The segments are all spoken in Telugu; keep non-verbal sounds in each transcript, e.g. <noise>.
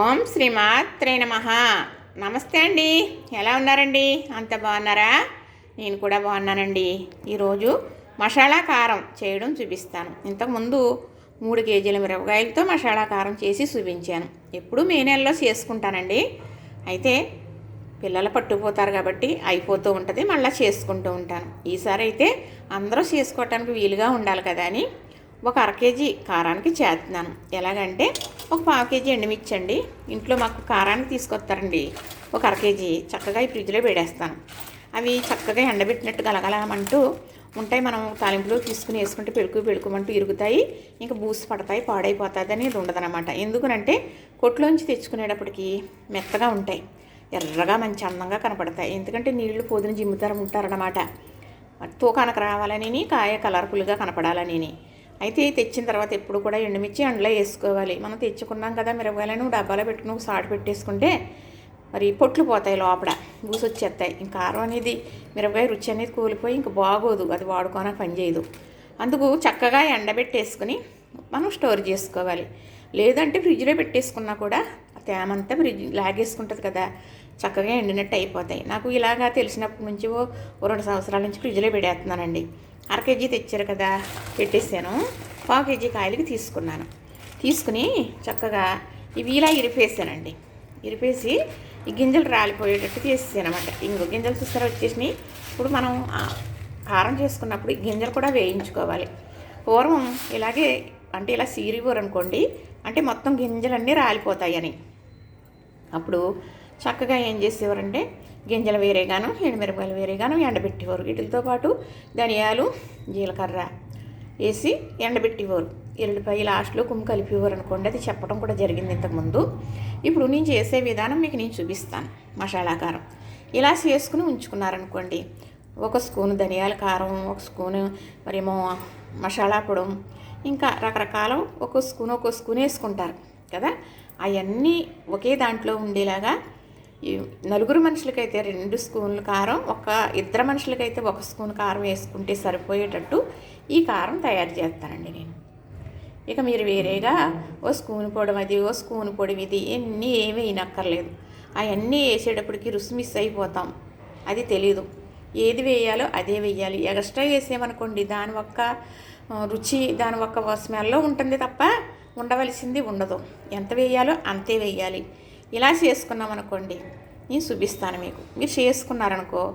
ఓం శ్రీమాత్రే నమ. నమస్తే అండి. ఎలా ఉన్నారండి? అంత బాగున్నారా? నేను కూడా బాగున్నానండి. ఈరోజు మసాలా కారం చేయడం చూపిస్తాను. ఇంతకుముందు మూడు కేజీల మిరపకాయలతో మసాలా కారం చేసి చూపించాను. ఎప్పుడు మే నెలలో చేసుకుంటానండి. అయితే పిల్లలు పట్టుకుపోతారు కాబట్టి అయిపోతూ ఉంటుంది మళ్ళీ చేసుకుంటూ ఉంటాను. ఈసారి అయితే అందరూ చేసుకోవటానికి వీలుగా ఉండాలి కదా అని ఒక అర కేజీ కారానికి చేస్తున్నాను. ఎలాగంటే ఒక పావు కేజీ ఎండుమిర్చి ఇంట్లో మాకు కారాన్ని తీసుకొస్తారండి. ఒక అర కేజీ. చక్కగా ఈ ఫ్రిడ్జ్లో పెడేస్తాను అవి చక్కగా ఎండబెట్టినట్టు గలగలమంటూ ఉంటాయి. మనం తాలింపులో తీసుకుని వేసుకుంటే పెడుకు పెడుకుమంటూ ఇరుగుతాయి. ఇంకా బూసి పడతాయి పాడైపోతుంది అనేది ఉండదనమాట ఎందుకనంటే కొట్లోంచి తెచ్చుకునేటప్పటికి మెత్తగా ఉంటాయి. ఎర్రగా మంచి అందంగా కనపడతాయి. ఎందుకంటే నీళ్ళు పోదిన జిమ్ముతారు ఉంటారనమాట తూకానికి రావాలని కాయ కలర్ఫుల్గా కనపడాలని అయితే తెచ్చిన తర్వాత ఎప్పుడు కూడా ఎండుమిర్చి అండ్లో వేసుకోవాలి. మనం తెచ్చుకున్నాం కదా మిరపకాయలను డబ్బాలో పెట్టుకుని ఒక సాటు పెట్టేసుకుంటే మరి పొట్లు పోతాయి లోపల వచ్చేస్తాయి. ఇంకా కారం అనేది మిరపకాయ రుచి అనేది కూలిపోయి ఇంక బాగోదు అది వాడుకోనా పనిచేయదు అందుకు చక్కగా ఎండబెట్టేసుకుని మనం స్టోర్ చేసుకోవాలి. లేదంటే ఫ్రిడ్జ్లో పెట్టేసుకున్నా కూడా తేమంతా ఫ్రిడ్జ్ లాగేసుకుంటుంది కదా చక్కగా ఎండినట్టు అయిపోతాయి. నాకు ఇలాగా తెలిసినప్పటి నుంచి ఓ ఓ రెండు సంవత్సరాల నుంచి ఫ్రిడ్జ్లో పెట్టేస్తున్నానండి. అర కేజీ తెచ్చారు కదా పెట్టేశాను. పావు కేజీ కాయలకి తీసుకున్నాను. తీసుకుని చక్కగా ఇవి ఇలా ఇరిపేసానండి. ఇరిపేసి ఈ గింజలు రాలిపోయేటట్టు చేసేసాను అనమాట ఇంకో గింజలు చూస్తారా వచ్చేసినాయి. ఇప్పుడు మనం కారం చేసుకున్నప్పుడు ఈ గింజలు కూడా వేయించుకోవాలి. పూర్వం ఇలాగే అంటే ఇలా సీరిపోరు అనుకోండి అంటే మొత్తం గింజలన్నీ రాలిపోతాయని. అప్పుడు చక్కగా ఏం చేసేవారంటే గింజలు వేరేగాను ఎండుమిరపకాయలు వేరేగాను ఎండబెట్టేవారు. వీటితో పాటు ధనియాలు జీలకర్ర వేసి ఎండబెట్టేవారు. ఎల్లుడిపాయ లాస్ట్లో కుమ్ము కలిపేవారు అనుకోండి అది చెప్పడం కూడా జరిగింది ఇంతకుముందు. ఇప్పుడు నేను చేసే విధానం మీకు నేను చూపిస్తాను మసాలా కారం. ఇలా చేసుకుని ఉంచుకున్నారనుకోండి ఒక స్పూను ధనియాల కారం ఒక స్పూను మరేమో మసాలా పొడం ఇంకా రకరకాల ఒక స్పూన్ ఒక స్పూన్ వేసుకుంటారు కదా. అవన్నీ ఒకే దాంట్లో ఉండేలాగా నలుగురు మనుషులకైతే రెండు స్పూన్లు కారం ఒక ఇద్దరు మనుషులకైతే ఒక స్పూన్ కారం వేసుకుంటే సరిపోయేటట్టు ఈ కారం తయారు చేస్తానండి నేను. ఇక మీరు వేరేగా ఓ స్పూన్ పొడి అది ఓ స్పూన్ పొడి ఇది ఎన్ని ఏమీ వేయనక్కర్లేదు అవన్నీ వేసేటప్పటికి రుచి మిస్ అయిపోతాం. అది తెలీదు. ఏది వేయాలో అదే వేయాలి. ఎక్స్ట్రా వేసామనుకోండి దాని ఒక్క రుచి దాని ఒక్క స్మెల్లో ఉంటుంది తప్ప ఉండవలసింది ఉండదు. ఎంత వేయాలో అంతే వేయాలి. ఇలా చేసుకున్నాం అనుకోండి నేను చూపిస్తాను మీకు. మీరు చేసుకున్నారనుకో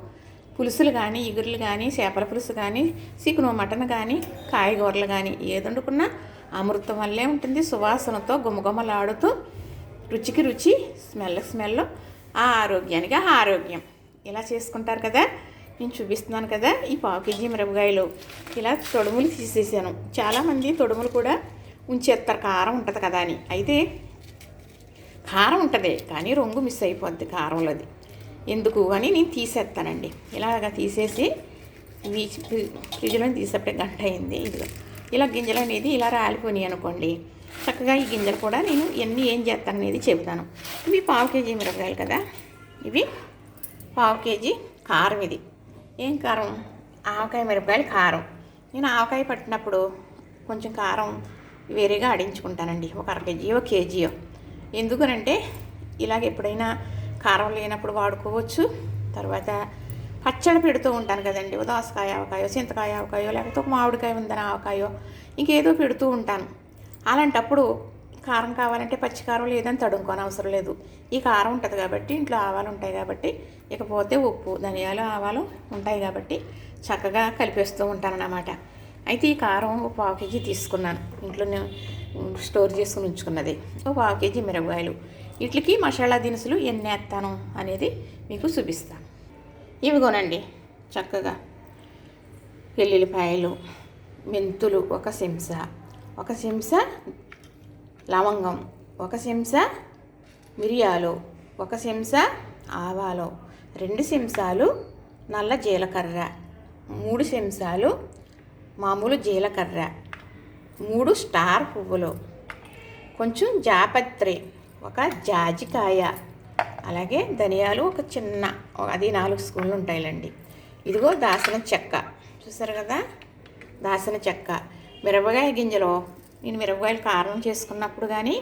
పులుసులు కానీ ఇగురులు కానీ చేపల పులుసు కానీ చికెను మటన్ కానీ కాయగూరలు కానీ ఏది వండుకున్నా అమృతం వల్లే ఉంటుంది. సువాసనతో గుమగుమలాడుతూ రుచికి రుచి స్మెల్ స్మెల్ ఆ ఆరోగ్యానికి ఆ ఆరోగ్యం. ఇలా చేసుకుంటారు కదా? నేను చూపిస్తున్నాను కదా? ఈ పావు కేజీ మిరపకాయలు ఇలా తొడుములు తీసేసాను. చాలామంది తొడుములు కూడా ఉంచేస్తారు. కారం ఉంటుంది కదా అని. అయితే కారం ఉంటుంది కానీ రంగు మిస్ అయిపోద్ది కారంలోది. ఎందుకు అని నేను తీసేస్తానండి ఇలాగ తీసేసి ఇవి ఫ్రిడ్జ్లో తీసేపటే గంట అయింది. ఇదిగో ఇలా గింజలు అనేది ఇలా రాలిపోయినాయి అనుకోండి. చక్కగా ఈ గింజలు కూడా నేను ఎన్ని ఏం చేస్తాను అనేది చెబుతాను. ఇవి పావు కేజీ మిరపకాయలు కదా. ఇవి పావు కేజీ కారం ఇది. ఏం కారం? ఆవకాయ మిరపకాయలు కారం. నేను ఆవకాయ పట్టినప్పుడు కొంచెం కారం వేరేగా ఆడించుకుంటానండి. ఒక అర కేజీయో కేజీయో. ఎందుకనంటే ఇలాగ ఎప్పుడైనా కారం లేనప్పుడు వాడుకోవచ్చు. తర్వాత పచ్చడి పెడుతూ ఉంటాను కదండి. ఓ దోసకాయ ఆవకాయో చింతకాయ ఆవకాయో లేకపోతే ఒక మామిడికాయ ఉందని ఆవకాయో ఇంకేదో పెడుతూ ఉంటాను. అలాంటప్పుడు కారం కావాలంటే పచ్చి కారం లేదని తడుముకోని అవసరం లేదు. ఈ కారం ఉంటుంది కాబట్టి ఇంట్లో ఆవాలు ఉంటాయి కాబట్టి ఇకపోతే ఉప్పు ధనియాలు ఆవాలు ఉంటాయి కాబట్టి చక్కగా కలిపేస్తూ ఉంటాను అన్నమాట అయితే ఈ కారం ఒక పావు కేజీ తీసుకున్నాను. ఇంట్లో నేను స్టోర్ చేసుకుని ఉంచుకున్నది. ఒక పావు కేజీ మిరపకాయలు. వీటికి మసాలా దినుసులు ఎన్ని వేస్తాను అనేది మీకు చూపిస్తాను ఇవిగోనండి చక్కగా. వెల్లుల్లిపాయలు మెంతులు ఒక చెంచా ఒక చెంచా లవంగం ఒక చెంచా మిరియాలు ఒక చెంచా ఆవాలు రెండు చెంచాలు నల్ల జీలకర్ర మూడు చెంచాలు మామూలు జీలకర్ర మూడు స్టార్ పువ్వులు. కొంచెం జాపత్రి ఒక జాజికాయ అలాగే ధనియాలు ఒక చిన్న అది నాలుగు స్పూన్లు ఉంటాయిలండి. ఇదిగో దాసన చెక్క. చూసారు కదా? దాసన చెక్క. మిరపకాయ గింజలు. నేను మిరపకాయలు కారం చేసుకున్నప్పుడు కానీ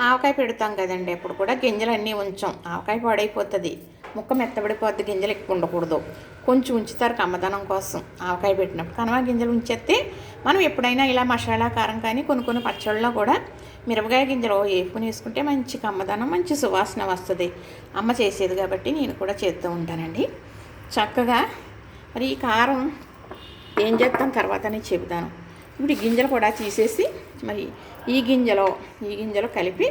ఆవకాయ పెడతాం కదండి. ఎప్పుడు కూడా గింజలు అన్నీ ఉంచాం. ఆవకాయ పాడైపోతుంది. ముక్క మెత్తబడిపోద్ది గింజలు ఎక్కువ ఉండకూడదు. కొంచెం ఉంచుతారు కమ్మదనం కోసం. ఆవకాయ పెట్టినప్పుడు కనుమ గింజలు ఉంచేస్తే మనం ఎప్పుడైనా ఇలా మసాలా కారం కానీ కొన్ని కొన్ని పచ్చళ్ళలో కూడా మిరపకాయ గింజలు వేపుకుని వేసుకుంటే మంచి కమ్మదనం మంచి సువాసన వస్తుంది. అమ్మ చేసేది కాబట్టి నేను కూడా చేస్తూ ఉంటానండి. చక్కగా మరి ఈ కారం ఏం చేస్తాం తర్వాత నేను చెబుతాను. ఇప్పుడు ఈ గింజలు కూడా తీసేసి మరి ఈ గింజలో ఈ గింజలో కలిపి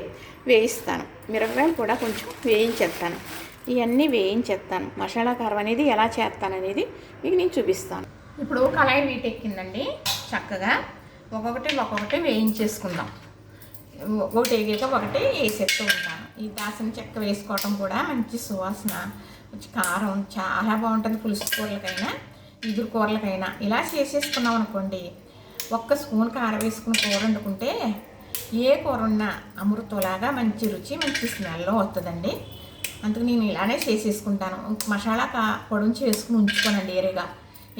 వేయిస్తాను. మిరపకాయలు కూడా కొంచెం వేయించేస్తాను. ఇవన్నీ వేయించేస్తాను మసాలా కారం అనేది ఎలా చేస్తాను అనేది మీకు నేను చూపిస్తాను. ఇప్పుడు కళాయి వీటెక్కిందండి చక్కగా. ఒక్కొక్కటి ఒక్కొక్కటి వేయించేసుకుందాం. ఒకటి వేగాక ఒకటి వేసేస్తూ ఉంటాను. ఈ దాసిన చెక్క వేసుకోవటం కూడా మంచి సువాసన మంచి కారం చాలా బాగుంటుంది పులుసు కూరలకైనా ఇగురు కూరలకైనా. ఇలా చేసేసుకున్నాం అనుకోండి ఒక్క స్పూన్ కారం వేసుకుని కూర వండుకుంటే ఏ కూర ఉన్నా అమృతంలాగా మంచి రుచి మంచి స్మెల్ వస్తుందండి. అందుకు నేను ఇలానే చేసేసుకుంటాను. మసాలా కా పొడిని చేసుకుని ఉంచుకోనండి ఏరుగా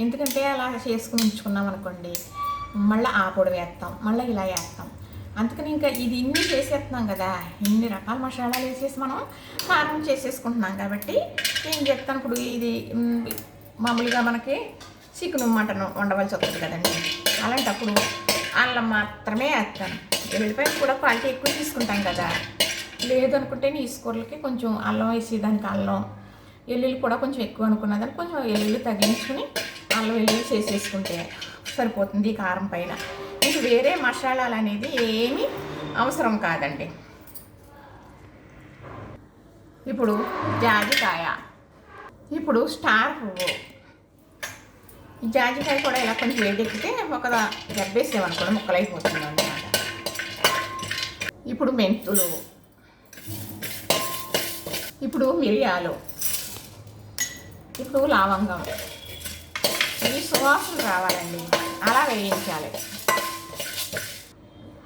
ఎందుకంటే అలా చేసుకుని ఉంచుకున్నాం అనుకోండి మళ్ళీ ఆ పొడి వేస్తాం మళ్ళీ ఇలా వేస్తాం. అందుకని ఇంకా ఇది ఇన్ని చేసేస్తున్నాం కదా ఇన్ని రకాల మసాలాలు వేసేసి మనం కారం చేసేసుకుంటున్నాం కాబట్టి ఏం చెప్తాను ఇప్పుడు ఇది మామూలుగా మనకి చికెన్ మటన్ వండవలసి వస్తుంది కదండి. అలాంటప్పుడు అల్లం మాత్రమే వేస్తాను. ఎల్లిపాయలు కూడా క్వాలిటీ ఎక్కువ తీసుకుంటాం కదా. లేదనుకుంటే ఈ కూరలకి కొంచెం అల్లం వేసి దానికి అల్లం ఎల్లుల్లి కూడా కొంచెం ఎక్కువ అనుకున్నదాన్ని కొంచెం ఎల్లుల్లి తగ్గించుకుని అల్లం వెల్లుల్లి చేసేసుకుంటే సరిపోతుంది ఈ కారం పైన. ఇంక వేరే మసాలాలు అనేది ఏమీ అవసరం కాదండి. ఇప్పుడు జాజికాయ. ఇప్పుడు స్టార్ పువ్వు. జాజికాయ కూడా ఇలా కొంచెం వేడెక్కితే ఒక దెబ్బేసామనుకోండి ముక్కలైపోతుంది అన్నమాట ఇప్పుడు మెంతులు. ఇప్పుడు మిరియాలు. ఇప్పుడు లవంగం. ఇవి సువాసన రావాలండి. అలా వేయించాలి.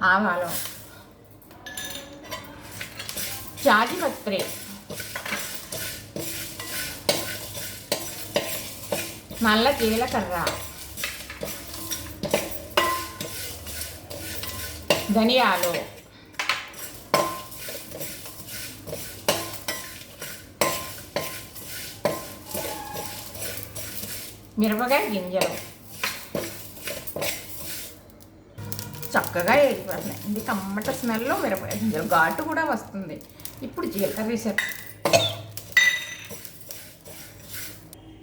ఆవాలు. జాజిపత్రి నల్ల జీలకర్ర. ధనియాలు. మిరపకాయ గింజలు. చక్కగా వేగిపోతున్నాయి ఇది కమ్మట స్మెల్ మిరపకాయ గింజలు. ఘాటు కూడా వస్తుంది. ఇప్పుడు జీలకర్ర వేసారు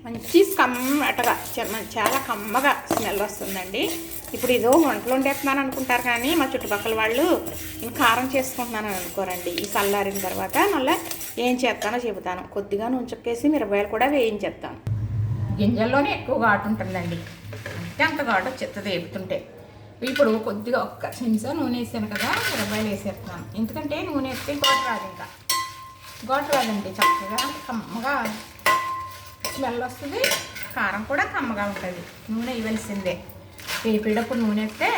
మంచి కమ్మటగా చ- చాలా కమ్మగా స్మెల్ వస్తుందండి. ఇప్పుడు ఇదో వంటలు వండేస్తున్నాను అనుకుంటారు కానీ మా చుట్టుపక్కల వాళ్ళు నేను కారం చేసుకుంటున్నాను అనుకోరండి. ఈ చల్లారిన తర్వాత మళ్ళీ ఏం చేస్తానో చెబుతాను. కొద్దిగా నుంచుకేసి మిరపకాయలు కూడా వేయించేస్తాను. గింజల్లోనే ఎక్కువ ఘాటు ఉంటుందండి. అంటే అంత ఘాటు చెత్త వేపుతుంటే ఇప్పుడు కొద్దిగా ఒక్క చెంచా నూనె వేసాను కదా మిరపకాయలు వేసేస్తున్నాను. ఎందుకంటే నూనె వేస్తే ఘాటు రాదు ఇంకా. ఘాటు రాదండి చక్కగా కమ్మగా స్మెల్ వస్తుంది కారం కూడా కమ్మగా ఉంటుంది. నూనె ఇవ్వాల్సిందే వేపేటప్పుడు నూనె వేస్తే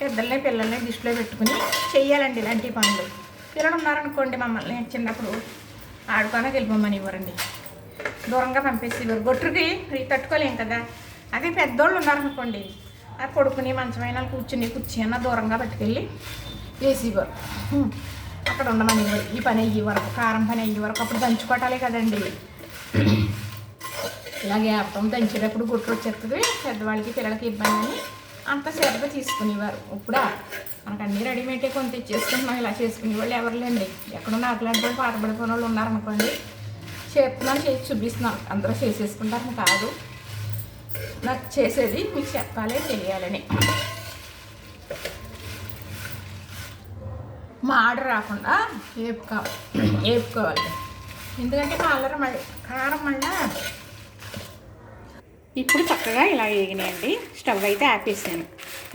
పెద్దల్ని పిల్లల్ని దిష్టిలో పెట్టుకుని చేయాలండి ఇలాంటి పనులు. పిల్లలు ఉన్నారనుకోండి మమ్మల్ని చిన్నప్పుడు ఆడుకోనకి వెళ్ళిపోమని ఇవ్వరండి. దూరంగా పంపేసేవారు. గొట్టుకి తట్టుకోలేం కదా. అదే పెద్దోళ్ళు ఉన్నారనుకోండి ఆ కొడుకుని మంచమైన కూర్చుని కూర్చున్న దూరంగా పట్టుకెళ్ళి వేసేవారు. అక్కడ ఉండమని ఈ పని అయ్యే వరకు కారం పని అయ్యే వరకు అప్పుడు దంచుకోవటాలే కదండి. ఇలాగే అప్పం దంచేటప్పుడు గుట్టు వచ్చేస్తుంది పెద్దవాళ్ళకి పిల్లలకి ఇబ్బంది అని అంత శ్రద్ధ తీసుకునేవారు. ఇప్పుడా మనకు అన్నీ రెడీమేడే కొని తెచ్చేసుకుంటున్నాం ఇలా చేసుకునే వాళ్ళు ఎవరు లేండి ఎక్కడున్న అట్లాంటి వాళ్ళు పాటపడిపోయిన వాళ్ళు ఉన్నారనుకోండి చేస్తున్నాను చేసి చూపిస్తున్నాను అందరూ చేసేసుకుంటారు కాదు. నాకు చేసేది మీకు చెప్పాలి తెలియాలని మా ఆర్డర్ రాకుండా వేపుకోవాలి వేపుకోవాలి. ఎందుకంటే కాలరం మళ్ళీ కారం మళ్ళా ఇప్పుడు చక్కగా ఇలా వేగినాయండి. స్టవ్ అయితే ఆపేసాను.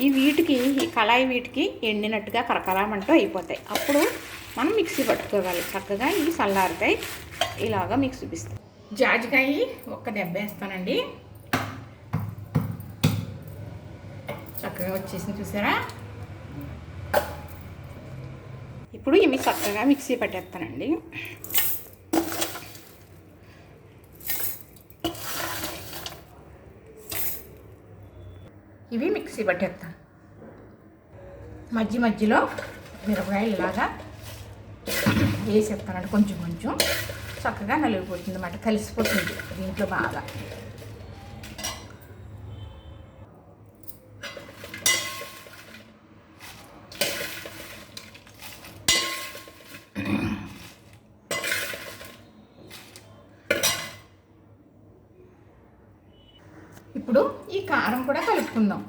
ఈ వీటికి ఈ కళాయి వీటికి ఎండినట్టుగా కరకరామంటూ అయిపోతాయి. అప్పుడు మనం మిక్సీ పట్టుకోవాలి. చక్కగా ఇవి చల్లారుతాయి. ఇలాగా మీకు చూపిస్తాను జాజికాయ ఒక్క దెబ్బ వేస్తానండి. చక్కగా వచ్చేసింది చూసారా? ఇప్పుడు ఇవి చక్కగా మిక్సీ పట్టేస్తానండి. ఇవి మిక్సీ పట్టేస్తాను మధ్య మధ్యలో మిరపకాయలు ఇలాగా వేసేస్తానండి కొంచెం కొంచెం. చక్కగా నలిగిపోతుంది అన్నమాట కలిసిపోతుంది దీంట్లో బాగా. ఇప్పుడు ఈ కారం కూడా కలుపుకుందాం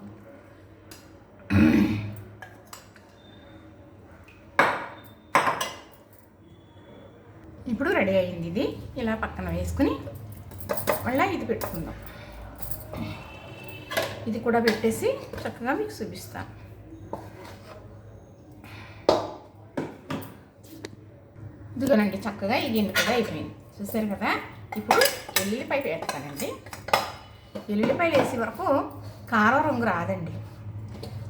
ఇప్పుడు రెడీ అయింది ఇది ఇలా పక్కన వేసుకుని మళ్ళీ ఇది పెట్టుకుందాం. ఇది కూడా పెట్టేసి చక్కగా మీకు చూపిస్తాను. ఇదిగోనండి చక్కగా ఇది ఎండుకగా అయిపోయింది. చూసారు కదా? ఇప్పుడు ఎల్లుల్లిపాయ వేస్తానండి. ఎల్లుల్లిపాయలు వేసే వరకు కారం రంగు రాదండి.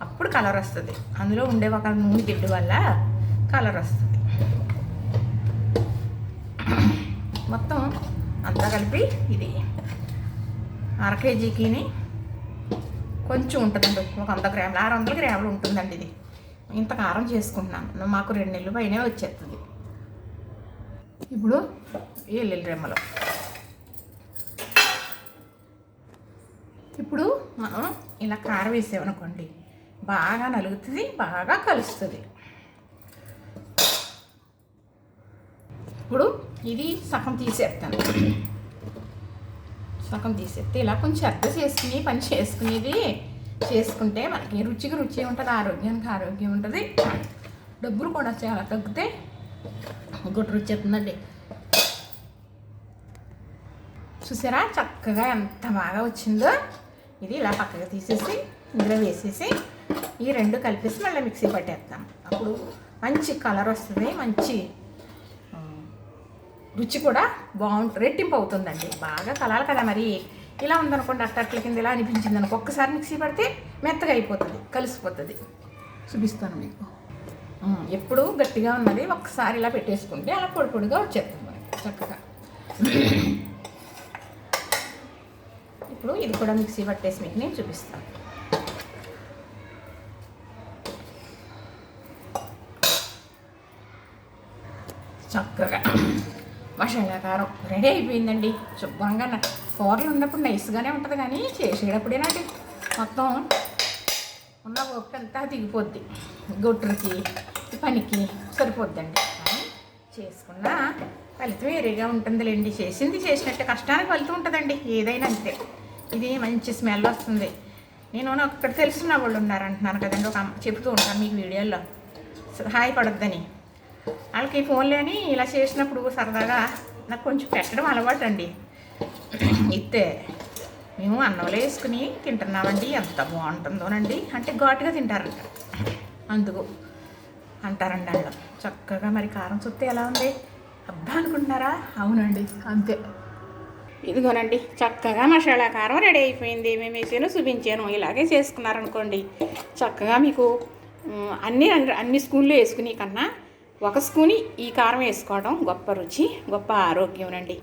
అప్పుడు కలర్ వస్తుంది. అందులో ఉండే ఒక నూనె తిండి వల్ల కలర్ వస్తుంది. మొత్తం అంతా కలిపి ఇది అర కేజీకిని కొంచెం ఉంటుందండి ఒక వంద గ్రాములు ఆరు వందల గ్రాములు ఉంటుందండి ఇది. ఇంత కారం చేసుకుంటున్నాను. మాకు రెండు నెలలు పైన వచ్చేస్తుంది. ఇప్పుడు ఎల్లుల్లి రెమ్మలు. ఇప్పుడు మనం ఇలా కారం వేసామనుకోండి బాగా నలుగుతుంది బాగా కలుస్తుంది. ఇప్పుడు ఇది సగం తీసేస్తాను సగం తీసేస్తే ఇలా కొంచెం అర్థ చేసుకుని పని చేసుకునేది చేసుకుంటే మనకి రుచికి రుచి ఉంటుంది ఆరోగ్యానికి ఆరోగ్యం ఉంటుంది. డబ్బులు కూడా చాలా తగ్గితే గుడ్డు రుచి వస్తుందండి. చూసారా? చక్కగా ఎంత బాగా వచ్చిందో. ఇది ఇలా పక్కగా తీసేసి ఇందులో వేసేసి ఈ రెండు కలిపేసి మళ్ళీ మిక్సీ పట్టేస్తాం అప్పుడు మంచి కలర్ వస్తుంది మంచి రుచి కూడా బాగుంటుంది రెట్టింపు అవుతుందండి. బాగా కలాలి కదా మరి. ఇలా ఉందనుకోండి అట్టట్ల కింద ఇలా అనిపించింది అనుకో ఒక్కసారి మిక్సీ పడితే మెత్తగా అయిపోతుంది కలిసిపోతుంది. చూపిస్తాను మీకు. ఎప్పుడు గట్టిగా ఉన్నది ఒక్కసారి ఇలా పెట్టేసుకుంటే అలా పొడి పొడిగా వచ్చేస్తుంది మనకి చక్కగా. <coughs> ఇప్పుడు ఇది కూడా మిక్సీ పట్టేసి మీకు నేను చూపిస్తాను చక్కగా మసాలా కారం రెడీ అయిపోయిందండి. శుభ్రంగా కూరలు ఉన్నప్పుడు నైస్గానే ఉంటుంది కానీ చేసేటప్పుడేనండి మొత్తం ఉన్న ఒక్కంతా అంతా దిగిపోద్ది. గొట్టుకి పనికి సరిపోద్దండి. కానీ చేసుకున్న ఫలితం వేరేగా ఉంటుందిలేండి. చేసింది చేసినట్టే కష్టానికి ఫలితం ఉంటుందండి. ఏదైనా అంతే. ఇది మంచి స్మెల్ వస్తుంది. నేను నాకు ఇక్కడ తెలిసిన వాళ్ళు ఉన్నారంటున్నాను కదండి. ఒక అమ్మ చెబుతూ ఉంటాను మీకు వీడియోలో. సహాయపడొద్దని వాళ్ళకి ఫోన్లేని ఇలా చేసినప్పుడు సరదాగా నాకు కొంచెం పెట్టడం అలవాటు అండి ఇస్తే మేము అన్నంలో వేసుకుని తింటున్నామండి ఎంత బాగుంటుందోనండి. అంటే ఘాటుగా తింటారంట. అందుకు అంటారండి వాళ్ళు చక్కగా మరి కారం చుట్టూ ఎలా ఉంది? అబ్బా అనుకుంటున్నారా? అవునండి అంతే. ఇదిగోనండి చక్కగా మసాలా కారం రెడీ అయిపోయింది. మేము వేసాను చూపించాను. ఇలాగే చేసుకున్నారనుకోండి. చక్కగా మీకు అన్నీ అన్ని అన్ని స్కూల్లో వేసుకునే కన్నా ఒక స్పూని ఈ కారం వేసుకోవడం గొప్ప రుచి గొప్ప ఆరోగ్యం అండి.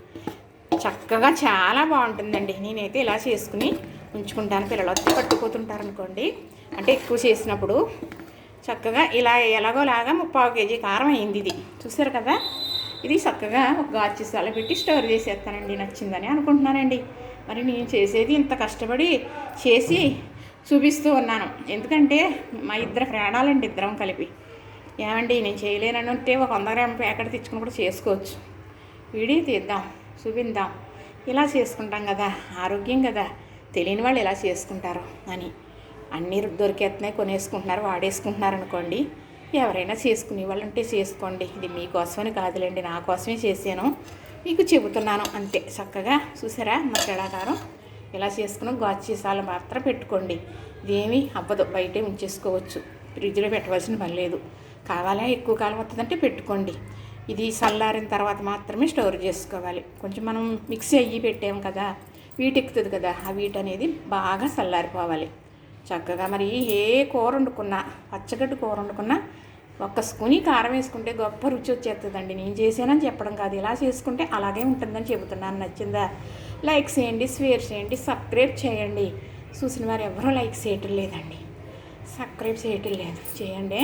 చక్కగా చాలా బాగుంటుందండి. నేనైతే ఇలా చేసుకుని ఉంచుకుంటాను. పిల్లలు వచ్చి పట్టుకుపోతుంటారు అనుకోండి అంటే ఎక్కువ చేసినప్పుడు చక్కగా ఇలా ఎలాగోలాగా ముప్పావు కేజీ కారం అయింది ఇది. చూసారు కదా? ఇది చక్కగా ఒక గాజు పెట్టి స్టోర్ చేసేస్తానండి. నచ్చిందని అనుకుంటున్నానండి. మరి నేను చేసేది ఇంత కష్టపడి చేసి చూపిస్తూ ఉన్నాను. ఎందుకంటే మా ఇద్దరు ప్రాణాలండి ఇద్దరం కలిపి. ఏమండి నేను చేయలేనని ఉంటే ఒక వంద గ్రాముల ప్యాకెట్ తెచ్చుకుని కూడా చేసుకోవచ్చు. విడి తీద్దాం చూపిందాం ఇలా చేసుకుంటాం కదా ఆరోగ్యం కదా తెలియని వాళ్ళు ఇలా చేసుకుంటారు అని. అన్నీ దొరికేస్తున్నాయి కొనేసుకుంటున్నారు వాడేసుకుంటున్నారు అనుకోండి ఎవరైనా చేసుకునే వాళ్ళు ఉంటే చేసుకోండి. ఇది మీకోసమని కాదులేండి నా కోసమే చేశాను. మీకు చెబుతున్నాను అంతే. చక్కగా చూసారా మసాలాకారం ఇలా చేసుకుని గోచేసాలు మాత్రం పెట్టుకోండి. ఇదేమీ అవ్వదు బయటే ఉంచేసుకోవచ్చు. ఫ్రిడ్జ్లో పెట్టవలసిన పని లేదు. కావాలా? ఎక్కువ కాలం వస్తుందంటే పెట్టుకోండి. ఇది చల్లారిన తర్వాత మాత్రమే స్టోర్ చేసుకోవాలి. కొంచెం మనం మిక్సీ అయ్యి పెట్టాం కదా వీటెక్కుతుంది కదా ఆ వీట్ అనేది బాగా చల్లారిపోవాలి. చక్కగా మరి ఏ కూర వండుకున్నా పచ్చగడ్డి కూర వండుకున్నా ఒక్క స్పూని కారం వేసుకుంటే గొప్ప రుచి వచ్చేస్తుందండి నేను చేశానని చెప్పడం కాదు. ఇలా చేసుకుంటే అలాగే ఉంటుందని చెబుతున్నాను. నచ్చిందా? లైక్ చేయండి షేర్ చేయండి సబ్స్క్రైబ్ చేయండి. చూసిన వారు ఎవరూ లైక్ చేయటం లేదండి. సబ్స్క్రైబ్ చేయటం లేదు. చేయండి.